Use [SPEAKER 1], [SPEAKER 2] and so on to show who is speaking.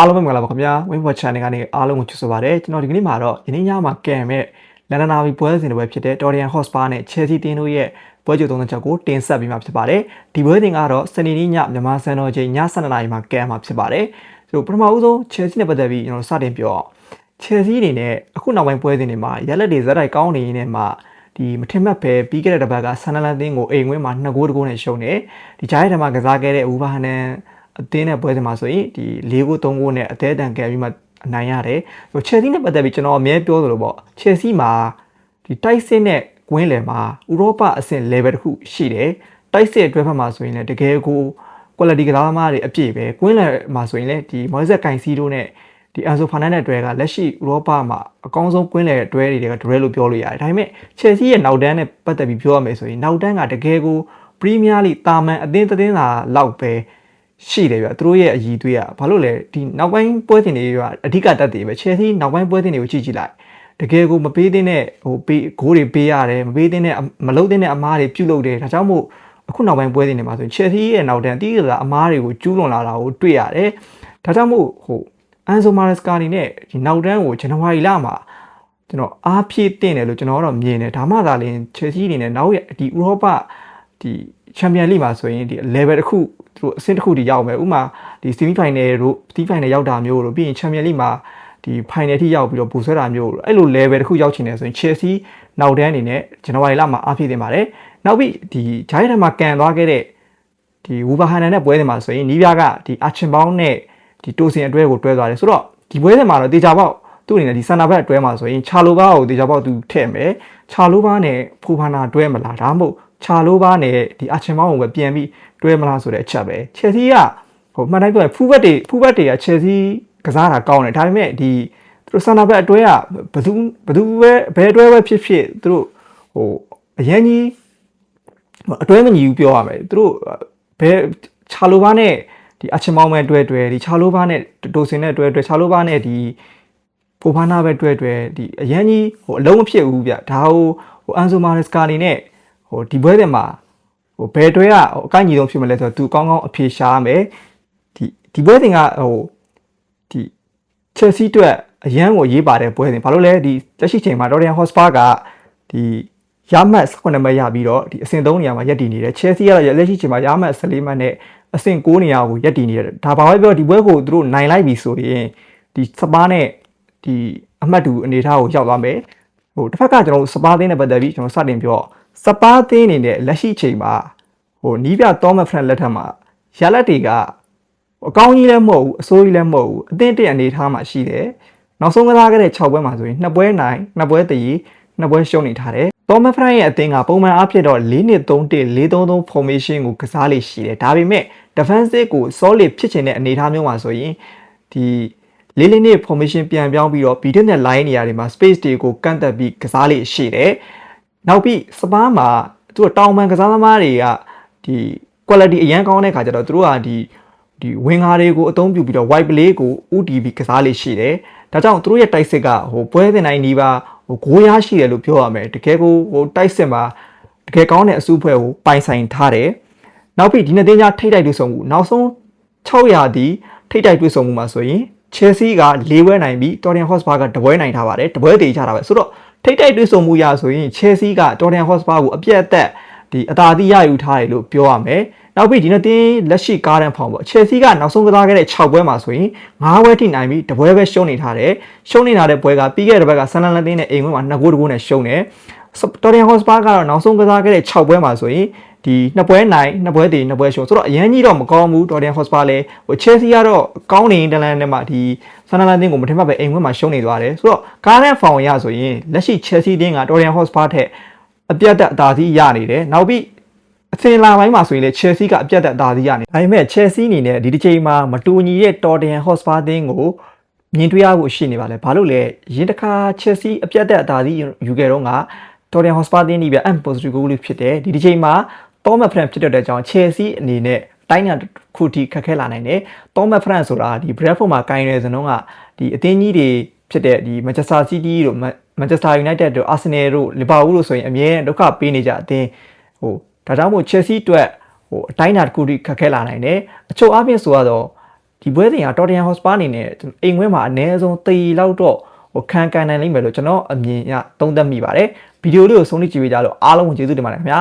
[SPEAKER 1] အားလုံးပဲမင်္ဂလာပါခင်ဗျာ Win Watch Channel ကနေအားလုံးကိုချစ်ဆိုပါရစေကျွန်တော်ဒီကနေ့မှာတော့ယနေ့ညမှာကံမဲ့လန်ဒန်နာဗီပွဲစဉ်တွေပဲဖြစ်တဲ့ Dorian Hotspur နဲ့ Chelsea တင်းတို့ရဲ့ပွဲကြိုသုံးချက်ကိုတင်ဆက်ပေးမှာဖြစ်ပါတယ်ဒီပွဲစဉ်ကတော့စနေနေ့ညမြန်မာစံတော်ချိန်ည7:00နာရီမှာကံမှာဖြစ်ပါတယ်ဆိုတော့ပထမဦးဆုံး Chelsea နဲ့ပတ်သက်ပြီးကျွန်တော်စတင်ပြောအောင် Chelsea အနေနဲ့အခုနောက်ပိုင်းပွဲစဉ်တွေမှာရလက်တွေဇက်တိုက်ကောင်းနေနေမှာဒီမထင်မှတ်ပဲပြီးခဲ့တဲ့တစ်ပတ်ကဆန်နလန်တင်းကိုအိမ်ဝင်းမှာ2ဂိုးတဂိုးနဲ့ရှုံးတယ်ဒီဂျားရဲ့ထမှာကစားခဲ့တဲ့ဦးဘာဟန်နန် အသင်းနဲ့ပွဲစဉ်မှာဆိုရင်ဒီ၄ဂိုး၃ဂိုးနဲ့အသေးအတန်ကယ်ပြီးမှအနိုင်ရတယ်ဆိုချယ်ဆီနဲ့ပတ်သက်ပြီးကျွန်တော်အမြဲပြောသလိုပေါ့ချယ်ဆီမှာဒီတိုက်စစ်နဲ့ကွင်းလယ်မှာဥရောပအဆင့် level တစ်ခုရှိတယ်တိုက်စစ်အတွက်ဖက်မှာဆိုရင်လည်းတကယ်ကို quality ကစားသမားတွေအပြည့်ပဲကွင်းလယ်မှာဆိုရင်လည်းဒီမော်ဇက်ကင်စီတို့နဲ့ဒီအန်ဆိုဖာနန်နဲ့တွဲကလက်ရှိဥရောပမှာအကောင်းဆုံးကွင်းလယ်တွဲတွေကတွဲလို့ပြောလို့ရတယ်ဒါပေမဲ့ချယ်ဆီရဲ့နောက်တန်းနဲ့ပတ်သက်ပြီးပြောရမယ်ဆိုရင်နောက်တန်းကတကယ်ကိုပရီးမီးယားလိတာမန်အသင်းသတင်းသာလောက်ပဲ ရှိတယ်ဗျသူတို့ရဲ့အည်သွေးကဘာလို့လဲဒီနောက်ပိုင်းပွဲတင်တွေကအဓိကတက်တယ်ပဲချယ်ဆီနောက်ပိုင်းပွဲတင်တွေကိုကြည့်ကြည့်လိုက်တကယ်ကိုမပေးသင့်တဲ့ဟိုပေးဂိုးတွေပေးရတယ်မပေးသင့်တဲ့မလုပ်သင့်တဲ့အမားတွေပြုတ်လုပ်တယ်ဒါကြောင့်မို့အခုနောက်ပိုင်းပွဲတင်တွေမှာဆိုရင်ချယ်ဆီရဲ့နောက်တန်းတီးကစားအမားတွေကိုကျူးလွန်လာတာကိုတွေ့ရတယ်ဒါကြောင့်မို့ဟိုအန်ဆိုမာရစကာနေနဲ့ဒီနောက်တန်းကိုဇန်နဝါရီလမှာကျွန်တော်အားဖြည့်တင်တယ်လို့ကျွန်တော်ကတော့မြင်တယ်ဒါမှသာလျှင်ချယ်ဆီအနေနဲ့နောက်ရဒီဥရောပဒီ ချန်ပီယံလိမှာဆိုရင်ဒီ level တစ်ခုသူတို့အဆင့်တစ်ခုတည်းရောက်မယ်ဥပမာဒီ semi final တို့ semi final ရောက်တာမျိုးတို့ပြီးရင်ချန်ပီယံလိမှာဒီ final ထိရောက်ပြီးတော့ပူဆွဲတာမျိုးတို့အဲ့လို level တစ်ခုရောက်ချင်တယ်ဆိုရင် Chelsea နောက်တန်းအနေနဲ့ဇန်နဝါရီလမှာအားဖြည့်တင်ပါတယ်နောက်ပြီးဒီဂျိုင်းထဲမှာကန်သွားခဲ့တဲ့ဒီဝူဘာဟန်နန်နဲ့ပွဲစဉ်မှာဆိုရင်နီးပြားကဒီအာချင်ပေါင်းနဲ့ဒီတိုစင်အတွဲကိုတွဲသွားတယ်ဆိုတော့ဒီပွဲစဉ်မှာတော့တေချာပေါက်သူ့အနေနဲ့ဒီဆန်နာဘက်အတွဲမှာဆိုရင်ချာလိုဘာကိုတေချာပေါက်သူထည့်မယ်ချာလိုဘာနဲ့ဖူဖာနာတွဲမလားဒါမှမဟုတ် ချာလိုဘာနဲ့ဒီအာချင်ပေါင်းကိုပဲပြန်ပြီးတွဲမလားဆိုတဲ့အချက်ပဲချယ်ဆီကဟိုမှန်တိုင်းပြောရင်ဖူဘက်တွေဖူဘက်တွေကချယ်ဆီကစားတာကောင်းတယ်ဒါပေမဲ့ဒီသူတို့ဆန်နာဘက်အတွဲကဘယ်သူဘယ်သူပဲဘယ်အတွဲပဲဖြစ်ဖြစ်သူတို့ဟိုအရင်ကြီးအတွဲမညီဘူးပြောရမယ်သူတို့ဘယ်ချာလိုဘာနဲ့ဒီအချင်မောင်းပဲတွဲတွဲဒီချာလိုဘာနဲ့တိုစင်နဲ့တွဲတွဲချာလိုဘာနဲ့ဒီဖိုဖာနာပဲတွဲတွဲဒီအရင်ကြီးဟိုအလုံးမဖြစ်ဘူးဗျဒါဟိုဟိုအန်ဆိုမာရစကာနေနဲ့ ဟိုဒီဘွဲတဲ့မှာဟိုဘယ်တွဲကဟိုအကိုက်ညီဆုံးဖြစ်မလဲဆိုတော့သူကောင်းကောင်းအဖြေရှာရမယ်ဒီဒီဘွဲတင်ကဟိုဒီချက်စီအတွက်အရန်ကိုရေးပါတယ်ဘွဲတင်ဘာလို့လဲဒီလက်ရှိချိန်မှာ Dorian Hotspur ကဒီရမတ်9မှတ်ရပြီးတော့ဒီအဆင့်3နေရာမှာရပ်တည်နေတယ် Chelsea ကတော့လက်ရှိချိန်မှာရမတ်14မှတ်နဲ့အဆင့်6နေရာကိုရပ်တည်နေတယ်ဒါဘာပဲပြောဒီဘွဲကိုသူတို့နိုင်လိုက်ပြီဆိုရင်ဒီစပါးနဲ့ဒီအမှတ်တူအနေထားကိုရောက်သွားမယ်ဟိုတစ်ဖက်ကကျွန်တော်စပါးသင်းနဲ့ပတ်သက်ပြီးကျွန်တော်စတင်ပြော စပါးသင်းအနေနဲ့လက်ရှိချိန်မှာဟိုနီးပြတောမဖရန်လက်ထက်မှာရလက်တွေကအကောင်းကြီးလည်းမဟုတ်ဘူးအဆိုးကြီးလည်းမဟုတ်ဘူးအသင့်တရအနေထားမှာရှိတယ်နောက်ဆုံးကစားခဲ့တဲ့6ပွဲမှာဆိုရင်2ပွဲနိုင်2ပွဲတည်2ပွဲရှုံးနေထားတယ်တောမဖရန်ရဲ့အသင်းကပုံမှန်အားဖြင့်တော့4နှစ်3တစ်433 formation ကိုကစားလေရှိတယ်ဒါပေမဲ့ defensive ကို solid ဖြစ်ချင်တဲ့အနေအထားမျိုးမှာဆိုရင်ဒီလေးလေးနဲ့ formation ပြန်ပြောင်းပြီးတော့ beat နဲ့ line နေရာတွေမှာ space တွေကိုကန့်သက်ပြီးကစားလေရှိတယ် နောက်ပြီးစပါးမှာသူတို့တောင်ပန်ကစားသမားတွေကဒီ quality အရန်ကောင်းတဲ့ခါကျတော့သူတို့ကဒီဒီဝင်ငါတွေကိုအသုံးပြုပြီးတော့ white play ကို UTV ကစားလေရှိတယ်ဒါကြောင့်သူတို့ရဲ့တိုက်စစ်ကဟိုပွဲစဉ်တိုင်းဒီပါဟိုဂိုးရရှိတယ်လို့ပြောရမယ်တကယ်ကိုဟိုတိုက်စစ်မှာတကယ်ကောင်းတဲ့အစုအဖွဲ့ကိုပိုင်ဆိုင်ထားတယ်နောက်ပြီးဒီနေ့တင်းကြထိတ်တိုက်တွေ့ဆုံမှုနောက်ဆုံး600ဒီထိတ်တိုက်တွေ့ဆုံမှုမှာဆိုရင် Chelsea က၄ပွဲနိုင်ပြီး Tottenham Hotspur ကတပွဲနိုင်ထားပါတယ်တပွဲတည်ချတာပဲဆိုတော့ ထိတ်တိုက်တွေ့ဆုံမှုရဆိုရင် Chelsea က Tottenham Hotspur ကိုအပြတ်အသက်ဒီအသာတိရယူထားတယ်လို့ပြောရမယ်နောက်ပြီးဒီနေ့တင်းလက်ရှိကားတန်းဖောင်ပေါ့ Chelsea ကနောက်ဆုံးကစားခဲ့တဲ့6ပွဲမှာဆိုရင်9ပွဲထိနိုင်ပြီးတပွဲပဲရှုံးနေထားတယ်ရှုံးနေထားတဲ့ပွဲကပြီးခဲ့တဲ့ဘက်ကဆန်လန်လန်တင်းနဲ့အိမ်ဝင်းမှာ2ဂိုးတဂိုးနဲ့ရှုံးတယ်တော်တင်ဟော့စပါကတော့နောက်ဆုံးကစားခဲ့တဲ့6ပွဲမှာဆိုရင် ဒီနှစ်ပွဲနိုင်နှစ်ပွဲတည်နှစ်ပွဲရှုံးဆိုတော့အရန်ကြီးတော့မကောင်းဘူးတော်တင်ဟော့စပါလည်းဟို Chelsea ကတော့ကောင်းနေတလန်နဲ့မှဒီဆန်လန်လန်တင်းကိုမထင်မှတ်ပဲအိမ်ဝင်းမှာရှုံးနေသွားတယ်ဆိုတော့ကားတန်းဖောင်ရဆိုရင်လက်ရှိ Chelsea တင်းကတော်တင်ဟော့စပါထက်အပြတ်တက်အသာစီးရနေတယ်နောက်ပြီးအစင်လာပိုင်းမှာဆိုရင်လေ Chelsea ကအပြတ်တက်အသာစီးရနေဒါပေမဲ့ Chelsea အနေနဲ့ဒီတစ်ချိန်မှာမတူညီတဲ့ Tottenham Hotspur တင်းကိုမြင်တွေ့ရဖို့ရှိနေပါလေဘာလို့လဲရင်းတစ်ခါ Chelsea အပြတ်တက်အသာစီးယူခဲ့တော့က Tottenham Hotspur တင်းဒီပြ M positive goal လေးဖြစ်တယ်ဒီတစ်ချိန်မှာ Thomas Frank ဖြစ်တဲ့ကြောင့် Chelsea အနေနဲ့တိုင်းညာခုထိခက်ခဲလာနိုင်တယ်။ Thomas Frank ဆိုတာဒီ Bradford မှာကိုင်းနေတဲ့ဇနုံးကဒီအသင်းကြီးတွေဖြစ်တဲ့ဒီ Manchester City တို့ Manchester United တို့ Arsenal တို့ Liverpool တို့ဆိုရင်အမြဲဒုက္ခပေးနေကြအသင်းဟိုဒါကြောင့်မို့ Chelsea အတွက်ဟိုအတိုင်းအတာတစ်ခုထိခက်ခဲလာနိုင်တယ်။အချို့အပြင်ဆိုတော့ဒီပွဲစဉ်ကတော်တရန်ဟော့စပါအနေနဲ့အိမ်ခွဲမှာအနည်းဆုံး3လောက်တော့ဟိုခံကန်နိုင်လိမ့်မယ်လို့ကျွန်တော်အမြင်ရသုံးသပ်မိပါတယ်ဗီဒီယိုလေးကိုဆုံးဖြတ်ကြည့်ပေးကြလို့အားလုံးကိုကျေးဇူးတင်ပါတယ်ခင်ဗျာ